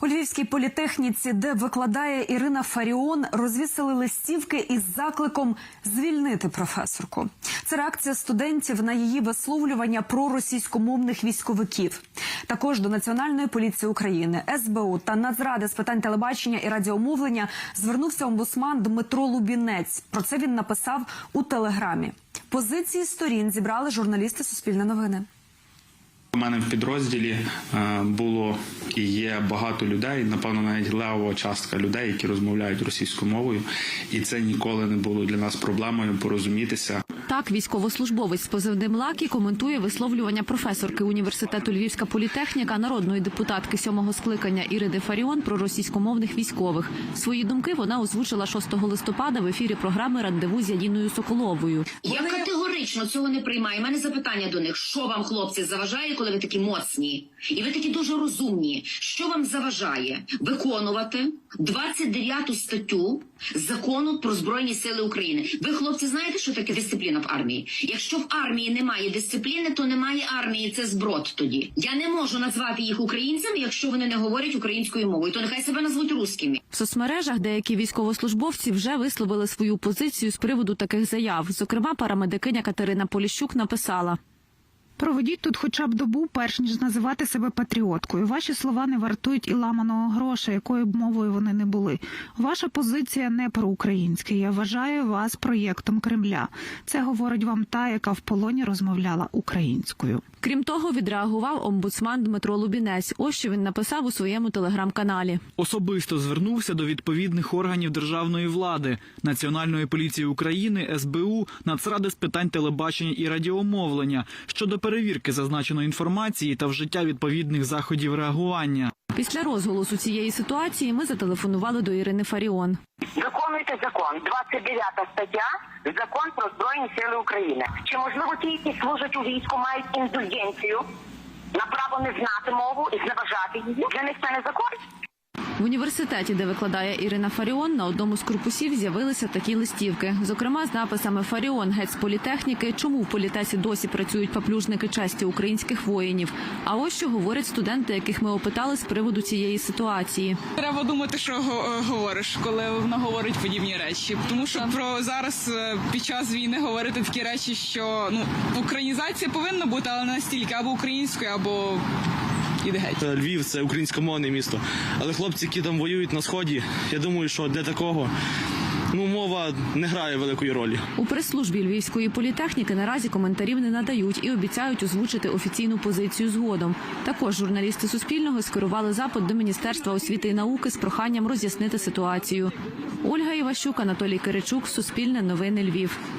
У Львівській політехніці, де викладає Ірина Фаріон, розвісили листівки із закликом звільнити професорку. Це реакція студентів на її висловлювання про російськомовних військовиків. Також до Національної поліції України, СБУ та Нацради з питань телебачення і радіомовлення звернувся омбудсман Дмитро Лубінець. Про це він написав у телеграмі. Позиції сторін зібрали журналісти Суспільне новини. У мене в підрозділі е, було і є багато людей, напевно, навіть левова частка людей, які розмовляють російською мовою, і це ніколи не було для нас проблемою порозумітися. Так, військовослужбовець з позивним Лакі коментує висловлювання професорки університету Львівська політехніка, народної депутатки сьомого скликання Ірини Фаріон про російськомовних військових. Свої думки вона озвучила 6 листопада в ефірі програми Рандеву з Ядіною Соколовою. Я категорично цього не приймаю. У мене запитання до них: що вам, хлопці, заважає, коли ви такі моцні? І ви такі дуже розумні. Що вам заважає виконувати 29 статтю закону про збройні сили України? Ви, хлопці, знаєте, що таке дисципліна в армії? Якщо в армії немає дисципліни, то немає армії. Це зброд тоді. Я не можу назвати їх українцями, якщо вони не говорять українською мовою. То нехай себе назвуть русскими. В соцмережах деякі військовослужбовці вже висловили свою позицію з приводу таких заяв. Зокрема, парамедикиня Катерина Поліщук написала. Проведіть тут хоча б добу, перш ніж називати себе патріоткою. Ваші слова не вартують і ламаного гроша, якою б мовою вони не були. Ваша позиція не проукраїнська. Я вважаю вас проєктом Кремля. Це говорить вам та, яка в полоні розмовляла українською. Крім того, відреагував омбудсман Дмитро Лубінець. Ось що він написав у своєму телеграм-каналі. Особисто звернувся до відповідних органів державної влади, Національної поліції України, СБУ, Нацради з питань телебачення і радіомовлення щодо перевірки зазначеної інформації та вжиття відповідних заходів реагування. Після розголосу цієї ситуації ми зателефонували до Ірини Фаріон. Виконуйте закон. 29 стаття Закон про Збройні Сили України. Чи можливо ті, які служать у війську, мають індульгенцію на право не знати мову і зневажати її? Для них це не закон. В університеті, де викладає Ірина Фаріон, на одному з корпусів з'явилися такі листівки. Зокрема, з написами Фаріон геть з політехніки. Чому в політесі досі працюють паплюжники честі українських воїнів? А ось що говорять студенти, яких ми опитали з приводу цієї ситуації. Треба думати, що е, говориш, коли вона говорить подібні речі. Тому що про зараз е, під час війни говорити такі речі, що ну українізація повинна бути, але не настільки або українською, або геть. Е, Львів це українськомовне місто. Але хлопці, які там воюють на сході, я думаю, що для такого ну мова не грає великої ролі. У прес-службі Львівської політехніки наразі коментарів не надають і обіцяють озвучити офіційну позицію згодом. Також журналісти Суспільного скерували запит до Міністерства освіти і науки з проханням роз'яснити ситуацію. Ольга Іващук, Анатолій Киричук, Суспільне новини Львів.